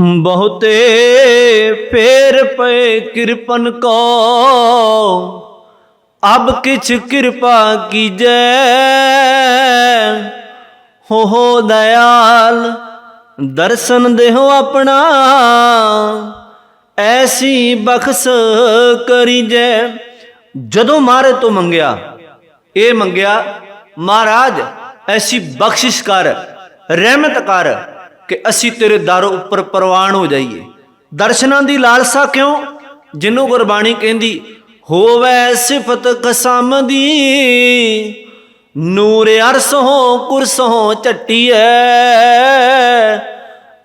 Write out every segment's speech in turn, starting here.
ਬਹੁਤੇ ਫੇਰ ਪਏ ਕਿਰਪਨ ਕੋ। ਅਬ ਕਿਛ ਕਿਰਪਾ ਕੀਜੈ। ਹੋ ਹੋ ਦਇਆਲ, ਦਰਸ਼ਨ ਦੇਹੋ ਆਪਣਾ। ਐਸੀ ਬਖਸ਼ ਕਰੀਜੈ। ਜਦੋਂ ਮਾਰੇ ਤੋਂ ਮੰਗਿਆ, ਇਹ ਮੰਗਿਆ, ਮਹਾਰਾਜ, ਐਸੀ ਬਖਸ਼ਿਸ਼ ਕਰ, ਰਹਿਮਤ ਕਰ ਕਿ ਅਸੀਂ ਤੇਰੇ ਦਰ ਉੱਪਰ ਪ੍ਰਵਾਨ ਹੋ ਜਾਈਏ। ਦਰਸ਼ਨਾਂ ਦੀ ਲਾਲਸਾ ਕਿਉਂ? ਜਿਹਨੂੰ ਗੁਰਬਾਣੀ ਕਹਿੰਦੀ, ਹੋਵੇ ਸਿਫਤ ਕਸਮ ਦੀ, ਨੂਰ ਅਰਸ ਹੋ ਕੁਰਸ ਹੋ ਝੱਟੀਐ,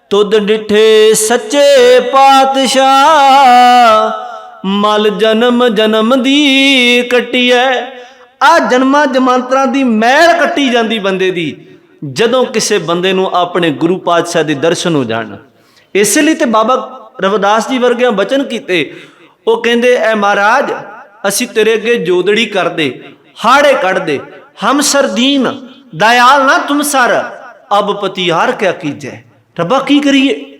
ਤੁਧ ਡਿਠੇ ਸੱਚੇ ਪਾਤਸ਼ਾਹ, ਮਲ ਜਨਮ ਜਨਮ ਦੀ ਕਟੀਐ। ਆ ਜਨਮਾਂ ਜਮਾਂਤਰਾਂ ਦੀ ਮਹਿਲ ਕੱਟੀ ਜਾਂਦੀ ਬੰਦੇ ਦੀ। ਜਦੋਂ ਕਿਸੇ ਬੰਦੇ ਨੂੰ ਆਪਣੇ ਗੁਰੂ ਪਾਤਸ਼ਾਹ ਦੇ ਦਰਸ਼ਨ ਹੋ ਜਾਣ। ਇਸ ਲਈ ਤੇ ਬਾਬਾ ਰਵਿਦਾਸ ਜੀ ਵਰਗਿਆਂ ਬਚਨ ਕੀਤੇ। ਉਹ ਕਹਿੰਦੇ, ਐ ਮਹਾਰਾਜ, ਅਸੀਂ ਤੇਰੇ ਅੱਗੇ ਜੋਦੜੀ ਕਰਦੇ, ਹਾੜੇ ਕੱਢਦੇ ਹਮ ਸਰਦੀਨ ਦਇਆਲ ਨਾ ਤੁਮ ਸਰ, ਅਬ ਪਤੀਹਾਰ ਕਿਆ ਕੀਜੈ। ਰੱਬਾ ਕੀ ਕਰੀਏ?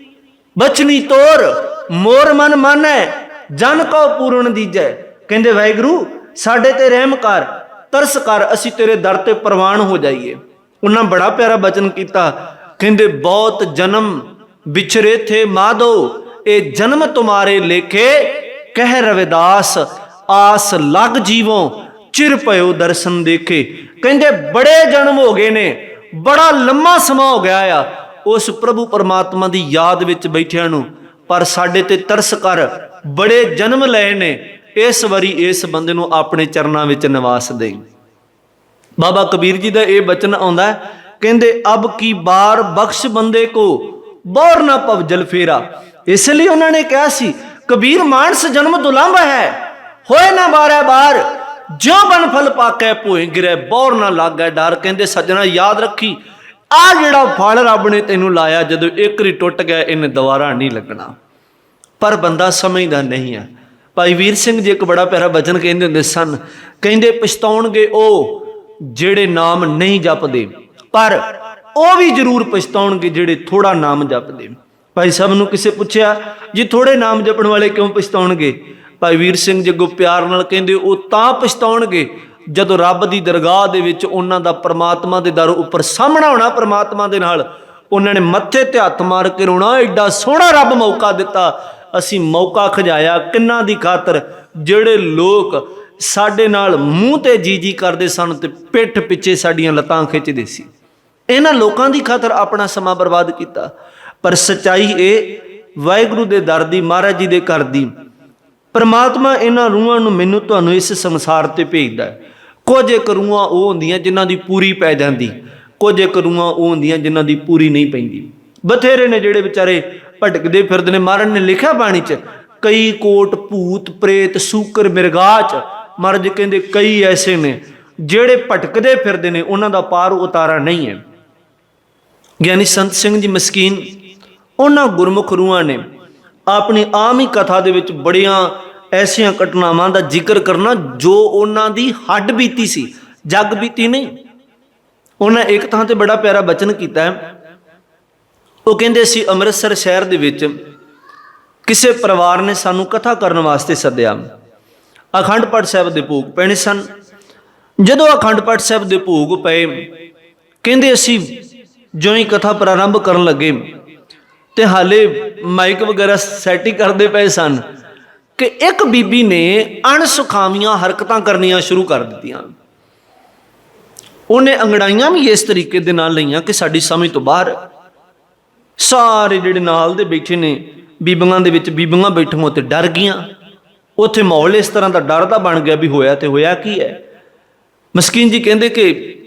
ਬਚਨੀ ਤੋਰ, ਮੋਰ ਮਨ ਮਾਨੈ, ਜਨ ਕੋ ਪੂਰਨ ਦੀਜੈ। ਕਹਿੰਦੇ, ਵਾਹਿਗੁਰੂ, ਸਾਡੇ ਤੇ ਰਹਿਮ ਕਰ, ਤਰਸ ਕਰ, ਅਸੀਂ ਤੇਰੇ ਦਰ ਤੇ ਪ੍ਰਵਾਨ ਹੋ ਜਾਈਏ। ਉਹਨਾਂ ਬੜਾ ਪਿਆਰਾ ਬਚਨ ਕੀਤਾ। ਕਹਿੰਦੇ, ਬਹੁਤ ਜਨਮ ਵਿਛਰੇ ਥੇ ਮਾਧੋ, ਇਹ ਜਨਮ ਤੁਮਾਰੇ ਲੇਖੇ, ਕਹਿ ਰਵਿਦਾਸ, ਆਸ ਲਗ ਜੀਵੋ, ਚਿਰ ਪਇਓ ਦਰਸ਼ਨ ਦੇਖੇ। ਕਹਿੰਦੇ, ਬੜੇ ਜਨਮ ਹੋ ਗਏ ਨੇ, ਬੜਾ ਲੰਮਾ ਸਮਾਂ ਹੋ ਗਿਆ ਆ, ਉਸ ਪ੍ਰਭੂ ਪਰਮਾਤਮਾ ਦੀ ਯਾਦ ਵਿੱਚ ਬੈਠਿਆਂ ਨੂੰ। ਪਰ ਸਾਡੇ ਤੇ ਤਰਸ ਕਰ, ਬੜੇ ਜਨਮ ਲਏ ਨੇ, ਇਸ ਵਾਰੀ ਇਸ ਬੰਦੇ ਨੂੰ ਆਪਣੇ ਚਰਨਾਂ ਵਿੱਚ ਨਿਵਾਸ ਦੇ ਬਾਬਾ ਕਬੀਰ ਜੀ ਦਾ ਇਹ ਬਚਨ ਆਉਂਦਾ ਕਹਿੰਦੇ, ਅਬ ਕੀ ਬਾਰ ਬਖਸ਼ ਬੰਦੇ ਕੋ, ਬੌਰ ਨਾ ਜਲ ਫੇਰਾ। ਇਸ ਲਈ ਉਹਨਾਂ ਨੇ ਕਿਹਾ ਸੀ, ਕਬੀਰ ਮਾਨਸ ਜਨਮ ਦੁਲੰਭ ਹੈ, ਹੋਏ ਨਾ ਬਾਰੇ ਬਾਰ ਜੋ ਬਨ ਫਲ ਪਾਕੈ ਭੋਇ ਗਿਰੇ, ਬੌਰ ਨਾ ਲਾਗੈ ਡਰ। ਕਹਿੰਦੇ, ਸੱਜਣਾ, ਯਾਦ ਰੱਖੀ, ਆ ਜਿਹੜਾ ਫਲ ਰੱਬ ਨੇ ਤੈਨੂੰ ਲਾਇਆ, ਜਦੋਂ ਇੱਕ ਰੀ ਟੁੱਟ ਗਿਆ, ਇਹਨੇ ਦੁਬਾਰਾ ਨਹੀਂ ਲੱਗਣਾ। ਪਰ ਬੰਦਾ ਸਮਝਦਾ ਨਹੀਂ ਹੈ ਭਾਈ ਵੀਰ ਸਿੰਘ ਜੀ ਇੱਕ ਬੜਾ ਪਿਆਰਾ ਬਚਨ ਕਹਿੰਦੇ ਹੁੰਦੇ ਸਨ, ਕਹਿੰਦੇ, ਪਛਤਾਉਣਗੇ ਉਹ ਜਿਹੜੇ ਨਾਮ ਨਹੀਂ ਜਪਦੇ, ਪਰ ਉਹ ਵੀ ਜ਼ਰੂਰ ਪਛਤਾਉਣਗੇ ਜਿਹੜੇ ਥੋੜਾ ਨਾਮ ਜਪਦੇ। ਭਾਈ ਸਾਹਿਬ ਨੂੰ ਕਿਸੇ ਪੁੱਛਿਆ, ਜੀ ਥੋੜੇ ਨਾਮ ਜਪਣ ਵਾਲੇ ਕਿਉਂ ਪਛਤਾਉਣਗੇ? ਭਾਈ ਵੀਰ ਸਿੰਘ ਜੀ ਪਿਆਰ ਨਾਲ ਕਹਿੰਦੇ, ਉਹ ਤਾਂ ਪਛਤਾਉਣਗੇ ਜਦੋਂ ਰੱਬ ਦੀ ਦਰਗਾਹ ਦੇ ਵਿੱਚ ਉਹਨਾਂ ਦਾ ਪ੍ਰਮਾਤਮਾ ਦੇ ਦਰ ਉੱਪਰ ਸਾਹਮਣਾ ਹੋਣਾ, ਪ੍ਰਮਾਤਮਾ ਦੇ ਨਾਲ। ਉਹਨਾਂ ਨੇ ਮੱਥੇ ਤੇ ਹੱਥ ਮਾਰ ਕੇ ਰੋਣਾ ਐਡਾ ਸੋਹਣਾ ਰੱਬ ਮੌਕਾ ਦਿੱਤਾ। ਅਸੀਂ ਮੌਕਾ ਖਜਾਇਆ ਕਿੰਨਾ ਦੀ ਖਾਤਰ? ਜਿਹੜੇ ਲੋਕ ਸਾਡੇ ਨਾਲ ਮੂੰਹ ਤੇ ਜੀ ਜੀ ਕਰਦੇ ਸਨ ਤੇ ਪਿੱਠ ਪਿੱਛੇ ਸਾਡੀਆਂ ਲੱਤਾਂ ਖਿੱਚਦੇ ਸੀ। ਇਹਨਾਂ ਲੋਕਾਂ ਦੀ ਖਾਤਰ ਆਪਣਾ ਸਮਾਂ ਬਰਬਾਦ ਕੀਤਾ। ਪਰ ਸਚਾਈ ਇਹ, ਵਾਹਿਗੁਰੂ ਦੇ ਦਰ ਦੀ, ਮਹਾਰਾਜ ਜੀ ਦੇ ਘਰ ਦੀ। ਪਰਮਾਤਮਾ ਇਹਨਾਂ ਰੂਹਾਂ ਨੂੰ ਮੈਨੂੰ ਤੁਹਾਨੂੰ ਇਸ ਸੰਸਾਰ ਤੇ ਭੇਜਦਾ ਹੈ। ਕੁਝ ਇੱਕ ਰੂਹਾਂ ਉਹ ਹੁੰਦੀਆਂ ਜਿਨ੍ਹਾਂ ਦੀ ਪੂਰੀ ਪੈ ਜਾਂਦੀ। ਕੁਝ ਇੱਕ ਰੂਹਾਂ ਉਹ ਹੁੰਦੀਆਂ ਜਿਨ੍ਹਾਂ ਦੀ ਪੂਰੀ ਨਹੀਂ ਪੈਂਦੀ। ਬਥੇਰੇ ਨੇ ਜਿਹੜੇ ਵਿਚਾਰੇ ਭਟਕਦੇ ਫਿਰਦੇ ਨੇ। ਮਾਰਨ ਨੇ ਲਿਖਿਆ ਬਾਣੀ 'ਚ, ਕਈ ਕੋਟ ਭੂਤ ਪ੍ਰੇਤ ਸੂਕਰ 'ਚ। ਮਹਾਰਾਜ ਕਹਿੰਦੇ ਕਈ ਐਸੇ ਨੇ ਜਿਹੜੇ ਭਟਕਦੇ ਫਿਰਦੇ ਨੇ, ਉਹਨਾਂ ਦਾ ਪਾਰ ਉਤਾਰਾ ਨਹੀਂ ਹੈ। ਗਿਆਨੀ ਸੰਤ ਸਿੰਘ ਜੀ ਮਸਕੀਨ, ਉਹਨਾਂ ਗੁਰਮੁਖ ਰੂਹਾਂ ਨੇ ਆਪਣੀ ਆਮ ਹੀ ਕਥਾ ਦੇ ਵਿੱਚ ਬੜੀਆਂ ਐਸੀਆਂ ਘਟਨਾਵਾਂ ਦਾ ਜ਼ਿਕਰ ਕਰਨਾ ਜੋ ਉਹਨਾਂ ਦੀ ਹੱਡ ਬੀਤੀ ਸੀ, ਜੱਗ ਬੀਤੀ ਨਹੀਂ। ਉਹਨਾਂ ਇੱਕ ਥਾਂ ਤੇ ਬੜਾ ਪਿਆਰਾ ਬਚਨ ਕੀਤਾ ਹੈ। ਉਹ ਕਹਿੰਦੇ ਸੀ, ਅੰਮ੍ਰਿਤਸਰ ਸ਼ਹਿਰ ਦੇ ਵਿੱਚ ਕਿਸੇ ਪਰਿਵਾਰ ਨੇ ਸਾਨੂੰ ਕਥਾ ਕਰਨ ਵਾਸਤੇ ਸੱਦਿਆ। ਅਖੰਡ ਪਾਠ ਸਾਹਿਬ ਦੇ ਭੋਗ ਪੈਣੇ ਸਨ। ਜਦੋਂ ਅਖੰਡ ਪਾਠ ਸਾਹਿਬ ਦੇ ਭੋਗ ਪਏ, ਕਹਿੰਦੇ ਅਸੀਂ ਜਿਉਂ ਹੀ ਕਥਾ ਪ੍ਰਾਰੰਭ ਕਰਨ ਲੱਗੇ ਤੇ ਹਾਲੇ ਮਾਈਕ ਵਗੈਰਾ ਸੈਟ ਹੀ ਕਰਦੇ ਪਏ ਸਨ ਕਿ ਇੱਕ ਬੀਬੀ ਨੇ ਅਣਸੁਖਾਵੀਆਂ ਹਰਕਤਾਂ ਕਰਨੀਆਂ ਸ਼ੁਰੂ ਕਰ ਦਿੱਤੀਆਂ। ਉਹਨੇ ਅੰਗੜਾਈਆਂ ਵੀ ਇਸ ਤਰੀਕੇ ਦੇ ਨਾਲ ਲਈਆਂ ਕਿ ਸਾਡੀ ਸਮਝ ਤੋਂ ਬਾਹਰ ਸਾਰੇ ਜਿਹੜੇ ਨਾਲ ਦੇ ਬੈਠੇ ਨੇ, ਬੀਬੀਆਂ ਦੇ ਵਿੱਚ ਬੀਬੀਆਂ ਬੈਠੀਆਂ ਤੇ ਡਰ ਗਈਆਂ। ਉੱਥੇ ਮਾਹੌਲ ਇਸ ਤਰ੍ਹਾਂ ਦਾ ਡਰ ਦਾ ਬਣ ਗਿਆ ਵੀ ਹੋਇਆ ਤੇ ਹੋਇਆ ਕੀ ਹੈ। ਮਸਕੀਨ ਜੀ ਕਹਿੰਦੇ ਕਿ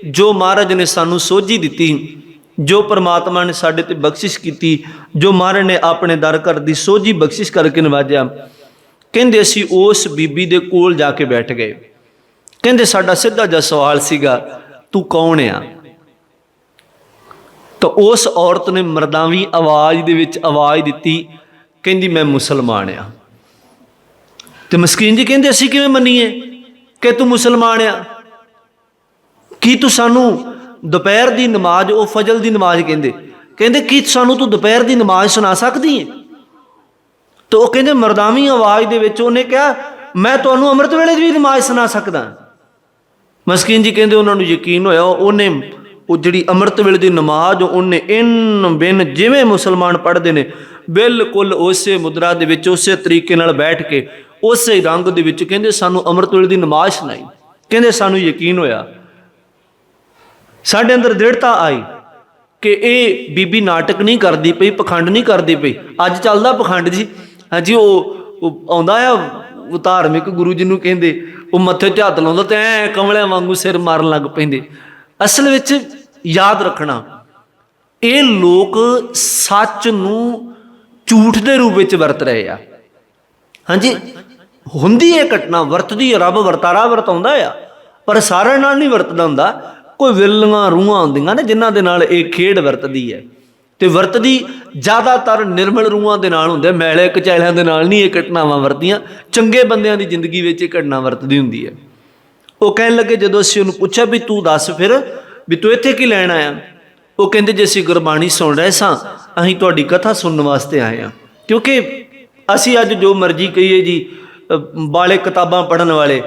ਜੋ ਮਹਾਰਾਜ ਨੇ ਸਾਨੂੰ ਸੋਝੀ ਦਿੱਤੀ, ਜੋ ਪ੍ਰਮਾਤਮਾ ਨੇ ਸਾਡੇ ਤੇ ਬਖਸ਼ਿਸ਼ ਕੀਤੀ, ਜੋ ਮਹਾਰਾਜ ਨੇ ਆਪਣੇ ਦਰ ਘਰ ਦੀ ਸੋਝੀ ਬਖਸ਼ਿਸ਼ ਕਰਕੇ ਨਵਾਜਿਆ, ਕਹਿੰਦੇ ਅਸੀਂ ਉਸ ਬੀਬੀ ਦੇ ਕੋਲ ਜਾ ਕੇ ਬੈਠ ਗਏ। ਕਹਿੰਦੇ ਸਾਡਾ ਸਿੱਧਾ ਜਿਹਾ ਸਵਾਲ ਸੀਗਾ, ਤੂੰ ਕੌਣ ਆ? ਤਾਂ ਉਸ ਔਰਤ ਨੇ ਮਰਦਾਂਵੀ ਆਵਾਜ਼ ਦੇ ਵਿੱਚ ਆਵਾਜ਼ ਦਿੱਤੀ, ਕਹਿੰਦੀ ਮੈਂ ਮੁਸਲਮਾਨ ਆ। ਤੇ ਮਸਕੀਨ ਜੀ ਕਹਿੰਦੇ ਅਸੀਂ ਕਿਵੇਂ ਮੰਨੀਏ ਕਿ ਤੂੰ ਮੁਸਲਮਾਨ ਆ? ਕੀ ਤੂੰ ਸਾਨੂੰ ਦੁਪਹਿਰ ਦੀ ਨਮਾਜ਼, ਉਹ ਫਜਲ ਦੀ ਨਮਾਜ਼ ਕਹਿੰਦੇ? ਕਹਿੰਦੇ, ਕੀ ਸਾਨੂੰ ਤੂੰ ਦੁਪਹਿਰ ਦੀ ਨਮਾਜ਼ ਸੁਣਾ ਸਕਦੀ ਹੈ ਤੇ ਉਹ ਕਹਿੰਦੇ, ਮਰਦਾਵੀ ਆਵਾਜ਼ ਦੇ ਵਿੱਚ ਉਹਨੇ ਕਿਹਾ, ਮੈਂ ਤੁਹਾਨੂੰ ਅੰਮ੍ਰਿਤ ਵੇਲੇ ਦੀ ਵੀ ਨਮਾਜ਼ ਸੁਣਾ ਸਕਦਾ। ਮਸਕੀਨ ਜੀ ਕਹਿੰਦੇ, ਉਹਨਾਂ ਨੂੰ ਯਕੀਨ ਹੋਇਆ, ਉਹਨੇ ਉਹ ਜਿਹੜੀ ਅੰਮ੍ਰਿਤ ਵੇਲੇ ਦੀ ਨਮਾਜ਼, ਉਹਨੇ ਇਨ ਬਿਨ ਜਿਵੇਂ ਮੁਸਲਮਾਨ ਪੜ੍ਹਦੇ ਨੇ, ਬਿਲਕੁਲ ਉਸੇ ਮੁਦਰਾ ਦੇ ਵਿੱਚ, ਉਸੇ ਤਰੀਕੇ ਨਾਲ ਬੈਠ ਕੇ ਉਸੇ ਰੰਗ ਦੇ ਵਿੱਚ ਕਹਿੰਦੇ ਸਾਨੂੰ ਅੰਮ੍ਰਿਤ ਵੇਲੇ ਦੀ ਨਮਾਜ਼ ਸੁਣਾਈ। ਕਹਿੰਦੇ ਸਾਨੂੰ ਯਕੀਨ ਹੋਇਆ। ਸਾਡੇ ਅੰਦਰ ਦ੍ਰਿੜਤਾ ਆਈ ਕਿ ਇਹ ਬੀਬੀ ਨਾਟਕ ਨਹੀਂ ਕਰਦੀ ਪਈ, ਪਖੰਡ ਨਹੀਂ ਕਰਦੀ ਪਈ। ਅੱਜ ਚੱਲਦਾ ਪਖੰਡ ਜੀ। ਹਾਂਜੀ ਉਹ ਆਉਂਦਾ ਆ ਉਹ ਧਾਰਮਿਕ ਗੁਰੂ ਜੀ ਨੂੰ ਕਹਿੰਦੇ, ਉਹ ਮੱਥੇ ਤੇ ਹੱਥ ਲਾਉਂਦਾ ਤੇ ਐ ਕਮਲਿਆਂ ਵਾਂਗੂ ਸਿਰ ਮਾਰਨ ਲੱਗ ਪੈਂਦੇ। ਅਸਲ ਵਿੱਚ ਯਾਦ ਰੱਖਣਾ, ਇਹ ਲੋਕ ਸੱਚ ਨੂੰ ਝੂਠ ਦੇ ਰੂਪ ਵਿੱਚ ਵਰਤ ਰਹੇ ਆ। ਹਾਂਜੀ ਹੁੰਦੀ ਇਹ ਘਟਨਾ, ਵਰਤਦੀ ਰੱਬ ਵਰਤਾਰਾ ਵਰਤਾਉਂਦਾ ਆ। ਪਰ ਸਾਰਿਆਂ ਨਾਲ ਨਹੀਂ ਵਰਤਦਾ ਹੁੰਦਾ। ਕੋਈ ਵਿਰਲੀਆਂ ਰੂਹਾਂ ਹੁੰਦੀਆਂ ਨੇ ਜਿਨ੍ਹਾਂ ਦੇ ਨਾਲ ਇਹ ਖੇਡ ਵਰਤਦੀ ਹੈ। ਤੇ ਵਰਤਦੀ ਜ਼ਿਆਦਾਤਰ ਨਿਰਮਲ ਰੂਹਾਂ ਦੇ ਨਾਲ ਹੁੰਦੇ ਮੈਲੇ ਕਚੈਲਿਆਂ ਦੇ ਨਾਲ ਨਹੀਂ ਇਹ ਘਟਨਾਵਾਂ ਵਰਤਦੀਆਂ। ਚੰਗੇ ਬੰਦਿਆਂ ਦੀ ਜ਼ਿੰਦਗੀ ਵਿੱਚ ਇਹ ਘਟਨਾ ਵਰਤਦੀ ਹੁੰਦੀ ਹੈ। ਉਹ ਕਹਿਣ ਲੱਗੇ ਜਦੋਂ ਅਸੀਂ ਉਹਨੂੰ ਪੁੱਛਿਆ ਵੀ ਤੂੰ ਦੱਸ ਫਿਰ ਵੀ ਤੂੰ ਇੱਥੇ ਕੀ ਲੈਣ ਆਇਆ? ਉਹ ਕਹਿੰਦੇ ਜੇ ਅਸੀਂ ਗੁਰਬਾਣੀ ਸੁਣ ਰਹੇ ਸਾਂ, ਅਸੀਂ ਤੁਹਾਡੀ ਕਥਾ ਸੁਣਨ ਵਾਸਤੇ ਆਏ ਹਾਂ। ਕਿਉਂਕਿ ਅਸੀਂ ਅੱਜ ਜੋ ਮਰਜ਼ੀ ਕਹੀਏ ਜੀ ਅ, ਵਾਲੇ ਕਿਤਾਬਾਂ ਪੜ੍ਹਨ ਵਾਲੇ।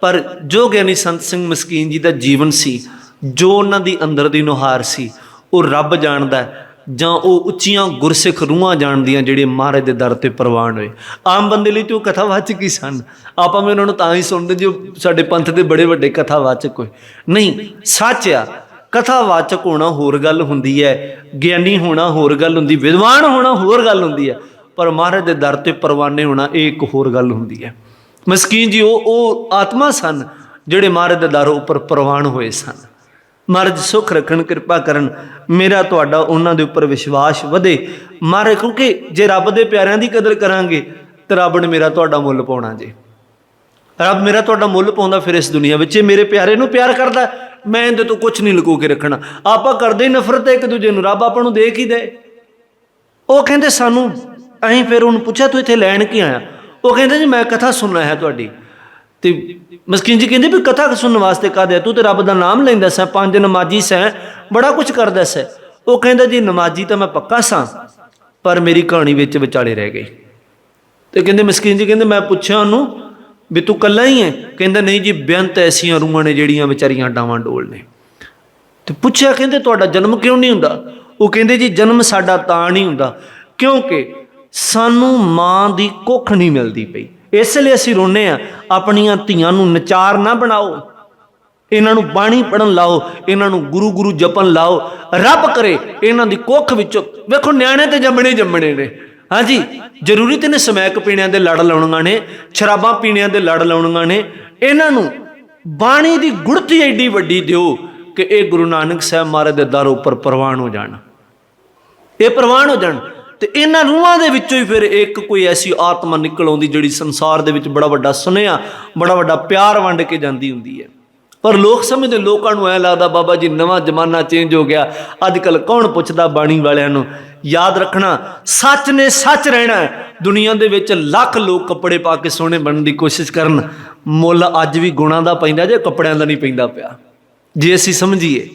ਪਰ ਜੋ ਗਿਆਨੀ ਸੰਤ ਸਿੰਘ ਮਸਕੀਨ ਜੀ ਦਾ ਜੀਵਨ ਸੀ ਜੋ ਉਹਨਾਂ ਦੀ ਅੰਦਰ ਦੀ ਨੁਹਾਰ ਸੀ ਉਹ ਰੱਬ ਜਾਣਦਾ ਜਾਂ ਉਹ ਉੱਚੀਆਂ ਗੁਰਸਿੱਖ ਰੂਹਾਂ ਜਾਣਦੀਆਂ ਜਿਹੜੇ ਮਹਾਰਾਜ ਦੇ ਦਰ ਤੇ ਪ੍ਰਵਾਨ ਹੋਏ। ਆਮ ਬੰਦੇ ਲਈ ਤੇ ਉਹ ਕਥਾਵਾਚਕ ਹੀ ਸਨ। ਆਪਾਂ ਮੈਂ ਉਹਨਾਂ ਨੂੰ ਤਾਂ ਹੀ ਸੁਣਦੇ ਜੋ ਸਾਡੇ ਪੰਥ ਦੇ ਬੜੇ ਵੱਡੇ ਕਥਾਵਾਚਕ ਹੋਏ। ਨਹੀਂ ਸੱਚ ਆ ਕਥਾਵਾਚਕ ਹੋਣਾ ਹੋਰ ਗੱਲ ਹੁੰਦੀ ਹੈ ਗਿਆਨੀ ਹੋਣਾ ਹੋਰ ਗੱਲ ਹੁੰਦੀ ਵਿਦਵਾਨ ਹੋਣਾ ਹੋਰ ਗੱਲ ਹੁੰਦੀ ਹੈ। ਪਰ ਮਹਾਰਾਜ ਦੇ ਦਰ ਤੇ ਪਰਵਾਨੇ ਹੋਣਾ ਇਹ ਇੱਕ ਹੋਰ ਗੱਲ ਹੁੰਦੀ ਹੈ। ਮਸਕੀਨ ਜੀ, ਉਹ ਉਹ ਆਤਮਾ ਸਨ ਜਿਹੜੇ ਮਹਾਰਾਜ ਦੇ ਦਰ ਉੱਪਰ ਪ੍ਰਵਾਨ ਹੋਏ ਸਨ। ਮਹਾਰਾਜ ਸੁਖ ਰੱਖਣ, ਕਿਰਪਾ ਕਰਨ, ਮੇਰਾ ਤੁਹਾਡਾ ਉਹਨਾਂ ਦੇ ਉੱਪਰ ਵਿਸ਼ਵਾਸ ਵਧੇ। ਮਹਾਰਾਜ, ਕਿਉਂਕਿ ਜੇ ਰੱਬ ਦੇ ਪਿਆਰਿਆਂ ਦੀ ਕਦਰ ਕਰਾਂਗੇ, ਤੇ ਰੱਬ ਨੇ ਮੇਰਾ ਤੁਹਾਡਾ ਮੁੱਲ ਪਾਉਣਾ ਜੇ। ਰੱਬ ਮੇਰਾ ਤੁਹਾਡਾ ਮੁੱਲ ਪਾਉਂਦਾ ਫਿਰ ਇਸ ਦੁਨੀਆ ਵਿੱਚ। ਇਹ ਮੇਰੇ ਪਿਆਰੇ ਨੂੰ ਪਿਆਰ ਕਰਦਾ, ਮੈਂ ਇਹਦੇ ਤੋਂ ਕੁਝ ਨਹੀਂ ਲੁਕੋ ਕੇ ਰੱਖਣਾ। ਆਪਾਂ ਕਰਦੇ ਹੀ ਨਫ਼ਰਤ ਇੱਕ ਦੂਜੇ ਨੂੰ, ਰੱਬ ਆਪਾਂ ਨੂੰ ਦੇ ਹੀ ਦੇ। ਉਹ ਕਹਿੰਦੇ, ਸਾਨੂੰ ਅਸੀਂ ਫਿਰ ਉਹਨੂੰ ਪੁੱਛਿਆ, ਤੂੰ ਇੱਥੇ ਲੈਣ ਕੀ ਆਇਆ? ਉਹ ਕਹਿੰਦਾ, ਜੀ ਮੈਂ ਕਥਾ ਸੁਣਨਾ ਹੈ ਤੁਹਾਡੀ। ਤੇ ਮਸਕੀਨ ਜੀ ਕਹਿੰਦੇ ਵੀ ਕਥਾ ਸੁਣਨ ਵਾਸਤੇ ਕਾਹਦੇ ਤੂੰ ਤੇ ਰੱਬ ਦਾ ਨਾਮ ਲੈਂਦਾ ਸੈਂ, ਪੰਜ ਨਮਾਜ਼ੀ ਸੈਂ, ਬੜਾ ਕੁਝ ਕਰਦਾ ਸੈਂ। ਉਹ ਕਹਿੰਦਾ, ਜੀ ਨਮਾਜ਼ੀ ਤਾਂ ਮੈਂ ਪੱਕਾ ਸਾਂ, ਪਰ ਮੇਰੀ ਕਹਾਣੀ ਵਿੱਚ ਵਿਚਾਲੇ ਰਹਿ ਗਈ। ਤੇ ਕਹਿੰਦੇ ਮਸਕੀਨ ਜੀ ਕਹਿੰਦੇ, ਮੈਂ ਪੁੱਛਿਆ ਉਹਨੂੰ ਵੀ ਤੂੰ ਕੱਲਾ ਹੀ ਹੈ? ਕਹਿੰਦਾ, ਨਹੀਂ ਜੀ, ਬੇਅੰਤ ਐਸੀਆਂ ਰੂਹਾਂ ਨੇ ਜਿਹੜੀਆਂ ਵਿਚਾਰੀਆਂ ਡਾਵਾਂ ਡੋਲ ਨੇ। ਤੇ ਪੁੱਛਿਆ, ਕਹਿੰਦੇ, ਤੁਹਾਡਾ ਜਨਮ ਕਿਉਂ ਨਹੀਂ ਹੁੰਦਾ? ਉਹ ਕਹਿੰਦੇ, ਜੀ ਜਨਮ ਸਾਡਾ ਤਾਂ ਨਹੀਂ ਹੁੰਦਾ, ਕਿਉਂਕਿ ਸਾਨੂੰ ਮਾਂ ਦੀ ਕੁੱਖ ਨਹੀਂ ਮਿਲਦੀ ਪਈ। ਇਸ ਲਈ ਅਸੀਂ ਰੋਨੇ ਆ ਆਪਣੀਆਂ ਧੀਆਂ ਨੂੰ ਨਚਾਰ ਨਾ ਬਣਾਓ। ਇਹਨਾਂ ਨੂੰ ਬਾਣੀ ਪੜਨ ਲਾਓ, ਇਹਨਾਂ ਨੂੰ ਗੁਰੂ ਗੁਰੂ ਜਪਨ ਲਾਓ। ਰੱਬ ਕਰੇ, ਇਹਨਾਂ ਦੀ ਕੁੱਖ ਵਿੱਚੋਂ, ਵੇਖੋ ਨਿਆਣੇ ਤੇ ਜੰਮਣੇ ਜੰਮਣੇ ਨੇ। ਹਾਂਜੀ, ਜ਼ਰੂਰੀ ਤੇ ਨੇ ਸਮੈਕ ਪੀਣਿਆਂ ਦੇ ਲੜ ਲਾਉਣੀਆਂ ਨੇ, ਸ਼ਰਾਬਾਂ ਪੀਣਿਆਂ ਦੇ ਲੜ ਲਾਉਣੀਆਂ ਨੇ। ਇਹਨਾਂ ਨੂੰ ਬਾਣੀ ਦੀ ਗੁੜਤੀ ਐਡੀ ਵੱਡੀ ਦਿਓ ਕਿ ਇਹ ਗੁਰੂ ਨਾਨਕ ਸਾਹਿਬ ਮਹਾਰਾਜ ਦੇ ਦਰ ਉੱਪਰ ਪ੍ਰਵਾਨ ਹੋ ਜਾਣ। ਇਹ ਪ੍ਰਵਾਨ ਹੋ ਜਾਣ। ਤੇ ਇਹਨਾਂ ਰੂਹਾਂ ਦੇ ਵਿੱਚੋਂ ਹੀ ਫਿਰ ਇੱਕ ਕੋਈ ਐਸੀ ਆਤਮਾ ਨਿਕਲ ਆਉਂਦੀ ਜਿਹੜੀ ਸੰਸਾਰ ਦੇ ਵਿੱਚ ਬੜਾ ਵੱਡਾ ਸੁਨੇਹਾ, ਬੜਾ ਵੱਡਾ ਪਿਆਰ ਵੰਡ ਕੇ ਜਾਂਦੀ ਹੁੰਦੀ ਹੈ। ਪਰ ਲੋਕ ਸਮਝਦੇ, ਲੋਕਾਂ ਨੂੰ ਐ ਲੱਗਦਾ, ਬਾਬਾ ਜੀ, ਨਵਾਂ ਜ਼ਮਾਨਾ ਚੇਂਜ ਹੋ ਗਿਆ। ਅੱਜ ਕੱਲ ਕੌਣ ਪੁੱਛਦਾ ਬਾਣੀ ਵਾਲਿਆਂ ਨੂੰ? ਯਾਦ ਰੱਖਣਾ, ਸੱਚ ਨੇ ਸੱਚ ਰਹਿਣਾ ਹੈ। ਦੁਨੀਆ ਦੇ ਵਿੱਚ ਲੱਖ ਲੋਕ ਕੱਪੜੇ ਪਾ ਕੇ ਸੋਹਣੇ ਬਣਨ ਦੀ ਕੋਸ਼ਿਸ਼ ਕਰਨ। ਮੁੱਲ ਅੱਜ ਵੀ ਗੁਣਾ ਦਾ ਪੈਂਦਾ, ਜੇ ਕੱਪੜਿਆਂ ਦਾ ਨਹੀਂ ਪੈਂਦਾ ਪਿਆ। ਜੇ ਅਸੀਂ ਸਮਝੀਏ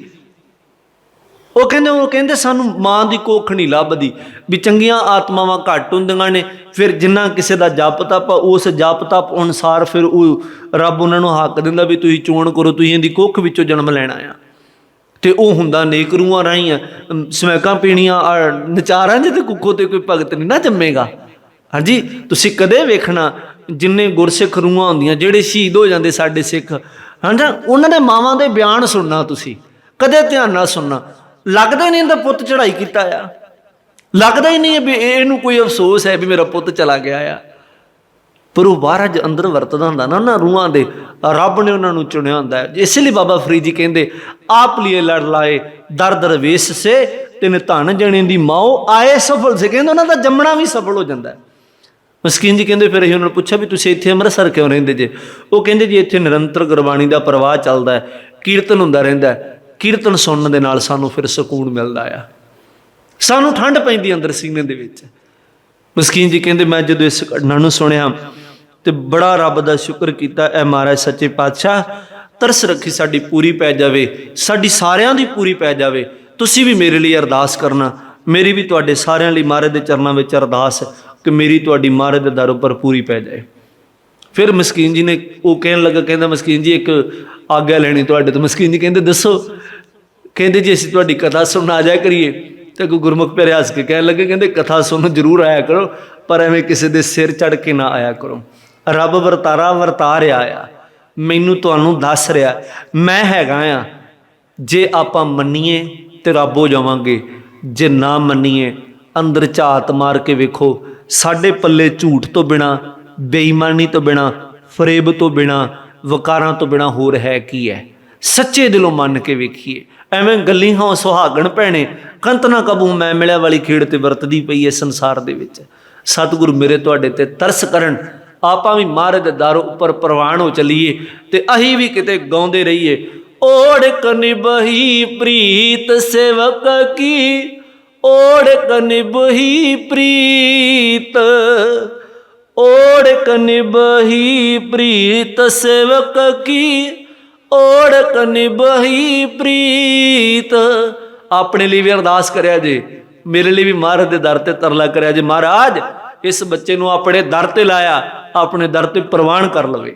ਉਹ ਕਹਿੰਦੇ ਉਹ ਕਹਿੰਦੇ ਸਾਨੂੰ ਮਾਂ ਦੀ ਕੋਖ ਨਹੀਂ ਲੱਭਦੀ ਵੀ ਚੰਗੀਆਂ ਆਤਮਾਵਾਂ ਘੱਟ ਹੁੰਦੀਆਂ ਨੇ ਫਿਰ ਜਿੰਨਾ ਕਿਸੇ ਦਾ ਜਪ ਤਪ ਆ, ਉਸ ਜਪ ਤਪ ਅਨੁਸਾਰ ਫਿਰ ਉਹ ਰੱਬ ਉਹਨਾਂ ਨੂੰ ਹੱਕ ਦਿੰਦਾ ਵੀ ਤੁਸੀਂ ਚੋਣ ਕਰੋ ਤੁਸੀਂ ਇਹਦੀ ਕੋਖ ਵਿੱਚੋਂ ਜਨਮ ਲੈਣਾ ਆ। ਤੇ ਉਹ ਹੁੰਦਾ ਨੇਕ ਰੂਹਾਂ ਰਾਹੀਂ ਆ। ਸਮੈਕਾਂ ਪੀਣੀਆਂ ਆ ਨਚਾਰਾਂ ਤੇ ਕੁੱਖੋਂ ਤੇ ਕੋਈ ਭਗਤ ਨਹੀਂ ਨਾ ਜੰਮੇਗਾ। ਹਾਂਜੀ ਤੁਸੀਂ ਕਦੇ ਵੇਖਣਾ ਜਿੰਨੇ ਗੁਰਸਿੱਖ ਰੂਹਾਂ ਹੁੰਦੀਆਂ ਜਿਹੜੇ ਸ਼ਹੀਦ ਹੋ ਜਾਂਦੇ ਸਾਡੇ ਸਿੱਖ। ਹਾਂਜੀ ਉਹਨਾਂ ਦੇ ਮਾਵਾਂ ਦੇ ਬਿਆਨ ਸੁਣਨਾ ਤੁਸੀਂ। ਕਦੇ ਧਿਆਨ ਨਾਲ ਸੁਣਨਾ। ਲੱਗਦਾ ਹੀ ਨਹੀਂ ਇਹਦਾ ਪੁੱਤ ਚੜਾਈ ਕੀਤਾ ਆ। ਲੱਗਦਾ ਹੀ ਨਹੀਂ ਵੀ ਇਹਨੂੰ ਕੋਈ ਅਫਸੋਸ ਹੈ ਵੀ ਮੇਰਾ ਪੁੱਤ ਚਲਾ ਗਿਆ ਆ। ਪਰ ਉਹ ਬਾਹਰ ਅੱਜ ਅੰਦਰ ਵਰਤਦਾ ਹੁੰਦਾ ਨਾ ਉਹਨਾਂ ਰੂਹਾਂ ਦੇ। ਰੱਬ ਨੇ ਉਹਨਾਂ ਨੂੰ ਚੁਣਿਆ ਹੁੰਦਾ ਹੈ। ਇਸ ਲਈ ਬਾਬਾ ਫਰੀਦ ਜੀ ਕਹਿੰਦੇ, ਆਪ ਲਈ ਲੜ ਲਾਏ, ਦਰ ਦਰ ਵੇਸ ਸੇ, ਤਿਨ ਧਨ ਜਣੇ ਦੀ ਮਾਓ ਆਏ ਸਫਲ ਸੇ। ਕਹਿੰਦੇ ਉਹਨਾਂ ਦਾ ਜੰਮਣਾ ਵੀ ਸਫਲ ਹੋ ਜਾਂਦਾ ਹੈ। ਮਸਕੀਨ ਜੀ ਕਹਿੰਦੇ ਫਿਰ ਅਸੀਂ ਉਹਨਾਂ ਨੂੰ ਪੁੱਛਿਆ ਵੀ ਤੁਸੀਂ ਇੱਥੇ ਅੰਮ੍ਰਿਤਸਰ ਕਿਉਂ ਰਹਿੰਦੇ ਜੇ? ਉਹ ਕਹਿੰਦੇ ਜੀ, ਇੱਥੇ ਨਿਰੰਤਰ ਗੁਰਬਾਣੀ ਦਾ ਪ੍ਰਵਾਹ ਚੱਲਦਾ ਹੈ, ਕੀਰਤਨ ਹੁੰਦਾ ਰਹਿੰਦਾ ਹੈ। ਕੀਰਤਨ ਸੁਣਨ ਦੇ ਨਾਲ ਸਾਨੂੰ ਫਿਰ ਸਕੂਨ ਮਿਲਦਾ ਆ। ਸਾਨੂੰ ਠੰਡ ਪੈਂਦੀ ਅੰਦਰ ਸੀਨੇ ਦੇ ਵਿੱਚ। ਮਸਕੀਨ ਜੀ ਕਹਿੰਦੇ, ਮੈਂ ਜਦੋਂ ਇਸ ਘਟਨਾ ਨੂੰ ਸੁਣਿਆ ਤੇ ਬੜਾ ਰੱਬ ਦਾ ਸ਼ੁਕਰ ਕੀਤਾ ਐ ਮਹਾਰਾਜ ਸੱਚੇ ਪਾਤਸ਼ਾਹ, ਤਰਸ ਰੱਖੀ ਸਾਡੀ ਪੂਰੀ ਪੈ ਜਾਵੇ, ਸਾਡੀ ਸਾਰਿਆਂ ਦੀ ਪੂਰੀ ਪੈ ਜਾਵੇ। ਤੁਸੀਂ ਵੀ ਮੇਰੇ ਲਈ ਅਰਦਾਸ ਕਰਨਾ, ਮੇਰੀ ਵੀ ਤੁਹਾਡੇ ਸਾਰਿਆਂ ਲਈ ਮਹਾਰਾਜ ਦੇ ਚਰਨਾਂ ਵਿੱਚ ਅਰਦਾਸ ਕਿ ਮੇਰੀ ਤੁਹਾਡੀ ਮਹਾਰਾਜ ਦੇ ਦਰ ਉੱਪਰ ਪੂਰੀ ਪੈ ਜਾਏ। ਫਿਰ ਮਸਕੀਨ ਜੀ ਨੇ ਉਹ ਕਹਿਣ ਲੱਗਾ, ਕਹਿੰਦਾ, ਮਸਕੀਨ ਜੀ, ਇੱਕ ਆਗਿਆ ਲੈਣੀ ਤੁਹਾਡੇ ਤੋਂ। ਮਸਕੀਨ ਜੀ ਕਹਿੰਦੇ, ਦੱਸੋ ਕਹਿੰਦੇ ਜੀ ਅਸੀਂ ਤੁਹਾਡੀ ਕਥਾ ਸੁਣਨ ਆ ਜਾਇਆ ਕਰੀਏ। ਤੇ ਕੋਈ ਗੁਰਮੁਖ ਪਿਆਰੇ ਹੱਸ ਕੇ ਕਹਿਣ ਲੱਗੇ, ਕਹਿੰਦੇ ਕਥਾ ਸੁਣਨ ਜ਼ਰੂਰ ਆਇਆ ਕਰੋ, ਪਰ ਐਵੇਂ ਕਿਸੇ ਦੇ ਸਿਰ ਚੜ ਕੇ ਨਾ ਆਇਆ ਕਰੋ। ਰੱਬ ਵਰਤਾਰਾ ਵਰਤਾ ਰਿਹਾ ਆ। ਮੈਨੂੰ ਤੁਹਾਨੂੰ ਦੱਸ ਰਿਹਾ, ਮੈਂ ਹੈਗਾ ਆ। ਜੇ ਆਪਾਂ ਮੰਨੀਏ ਤੇ ਰੱਬ ਹੋ ਜਾਵਾਂਗੇ। ਜੇ ਨਾ ਮੰਨੀਏ, ਅੰਦਰ ਝਾਤ ਮਾਰ ਕੇ ਵੇਖੋ, ਸਾਡੇ ਪੱਲੇ ਝੂਠ ਤੋਂ ਬਿਨਾ, ਬੇਈਮਾਨੀ ਤੋਂ ਬਿਨਾ, ਫਰੇਬ ਤੋਂ ਬਿਨਾ, ਵਕਾਰਾਂ ਤੋਂ ਬਿਨਾ ਹੋਰ ਹੈ ਕੀ ਹੈ? ਸੱਚੇ ਦਿਲੋਂ ਮੰਨ ਕੇ ਵੇਖੀਏ। ਐਵੇਂ ਗੱਲੀ ਹਾਂ ਸੁਹਾਗਣ ਭੈਣੇ, ਕੰਤ ਨਾ ਕਬੂ ਮੈਂ ਮਿਲਿਆ ਵਾਲੀ ਖੇਡ ਤੇ ਵਰਤਦੀ ਪਈ ਹੈ ਸੰਸਾਰ ਦੇ ਵਿੱਚ। ਸਤਿਗੁਰੂ ਮੇਰੇ ਤੁਹਾਡੇ ਤੇ ਤਰਸ ਕਰਨ, ਆਪਾਂ ਵੀ ਮਹਾਰਾਜ ਦੇ ਦਰ ਉੱਪਰ ਪ੍ਰਵਾਨ ਹੋ ਚੱਲੀਏ ਤੇ ਅਹੀ ਵੀ ਕਿਤੇ ਗਾਉਂਦੇ ਰਹੀਏ। ਓੜਕ ਨਿਭਹੀ ਪ੍ਰੀਤ ਸੇਵਕ ਕੀ? ਓੜਕ ਨਿਭਹੀ ਪ੍ਰੀਤ ਓੜਕ ਨਿਭਹੀ ਪ੍ਰੀਤ ਸੇਵਕ ਕੀ? ਓੜਕ ਨਿਭਹੀ ਪ੍ਰੀਤ। ਆਪਣੇ ਲਈ ਵੀ ਅਰਦਾਸ ਕਰਿਆ ਜੇ। ਮੇਰੇ ਲਈ ਵੀ ਮਹਾਰਾਜ ਦੇ ਦਰ ਤੇ ਤਰਲਾ ਕਰਿਆ ਜੇ। ਮਹਾਰਾਜ, ਇਸ ਬੱਚੇ ਨੂੰ ਆਪਣੇ ਦਰ ਤੇ ਲਾਇਆ, ਆਪਣੇ ਦਰ ਤੇ ਪ੍ਰਵਾਨ ਕਰ ਲਵੇ।